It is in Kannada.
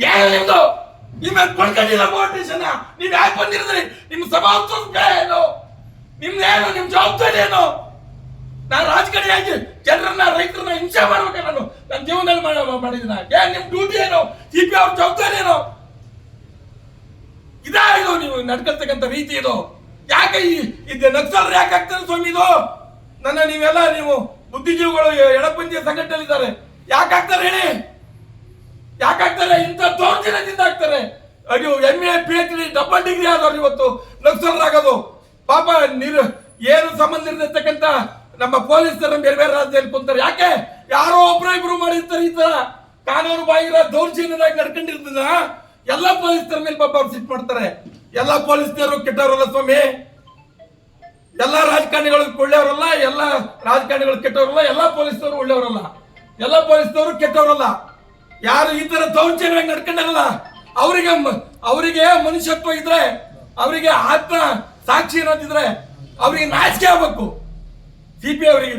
ಏನು ನಿಮ್ದು ನಿಮ್ಮ ಕೊಡ್ಕೊಂಡಿಲ್ಲ ಪೊಲಿಟಿಷನ್ ನೀವ್ ಯಾಕೆ ಬಂದಿರಿದ್ರಿ? ನಿಮ್ ಸಭಾಂತರ ಏನು? ನಿಮ್ದೇನು ನಿಮ್ ಜವಾಬ್ದಾರಿ ಏನು? ನಾನು ರಾಜಕಾರಣಿಯಾಗಿ ಜನರನ್ನ, ರೈತರನ್ನ ಹಿಂಸೆ ಮಾಡ್ಬೇಕು ನಾನು. ನನ್ನ ಜೀವನದಲ್ಲಿ ಮಾಡ- ಮಾಡಿದ್ದೀನ ಏನ್ ನಿಮ್ ಡ್ಯೂಟಿ ಏನು? ಸಿ ಪಿ ಅವ್ರ ಜವಾಬ್ದಾರಿ ಏನು? ಇದಾ ಇದು ನೀವು ನಡ್ಕೊಳ್ತಕ್ಕಂಥ ರೀತಿ ಇದು. ಯಾಕೆ ಈ ಇದು ನಕ್ಸಲ್ ಯಾಕೆ ಆಗ್ತಾರೆ ಸ್ವಾಮಿ ಇದು? ನನ್ನ ನೀವೆಲ್ಲ ನೀವು ಬುದ್ಧಿಜೀವಿಗಳು, ಎಡಪಂಥೀಯ ಇದ್ದಾರೆ ಯಾಕೆ ಆಗ್ತಾರೆ ಹೇಳಿ? ದೌರ್ಜನ್ಯದಿಂದ ಆಗ್ತಾರೆ ಅಯ್ಯೋ M A P H D double degree ಆದವ್ರು ಇವತ್ತು, ನಕ್ಸಲರಾಗೋದು. ಪಾಪ ನೀರು, ಏನು ಸಂಬಂಧ ಇರತಕ್ಕಂತ ನಮ್ಮ ಪೊಲೀಸರ ಬೇರೆ ಬೇರೆ ರಾಜ್ಯದಲ್ಲಿ ಕುಂತಾರೆ. ಯಾಕೆ? ಯಾರೋ ಒಬ್ರು ಇಬ್ರು ಮಾಡಿರ್ತಾರೆ ಈ ತರ. ಕಾನೂನು ಬಾಹಿರ ದೌರ್ಜನ್ಯದಾಗ ನಡ್ಕೊಂಡಿರ್ತದ ಎಲ್ಲ ಪೊಲೀಸರ ಮೇಲೆ ಪಾಪ ಅವ್ರು ಸಿಟ್ ಮಾಡ್ತಾರೆ. ಎಲ್ಲ ಪೊಲೀಸರು ಕೆಟ್ಟವರಲ್ಲ ಸ್ವಾಮಿ. ಎಲ್ಲ ರಾಜಕಾರಣಿಗಳು ಒಳ್ಳೆಯವರಲ್ಲ ಎಲ್ಲ ರಾಜಕಾರಣಿಗಳು ಕೆಟ್ಟವರಲ್ಲ, ಎಲ್ಲ ಪೊಲೀಸರು ಒಳ್ಳೆಯವರಲ್ಲ ಎಲ್ಲ ಪೊಲೀಸರು ಕೆಟ್ಟವರಲ್ಲ. ಯಾರು ಈ ತರ ದೌರ್ಜನ್ಯ ನಡ್ಕೊಂಡಾರಲ್ಲ ಅವರಿಗೆ ಅವರಿಗೆ ಮನುಷ್ಯತ್ವ ಇದ್ರೆ, ಅವರಿಗೆ ಆತ್ಮ ಸಾಕ್ಷಿ ಅನ್ನೋದಿದ್ರೆ, ಅವರಿಗೆ ನಾಚಿಕೆ ಆಗ್ಬೇಕು. ಸಿ ಪಿ ಅವರಿಗೆ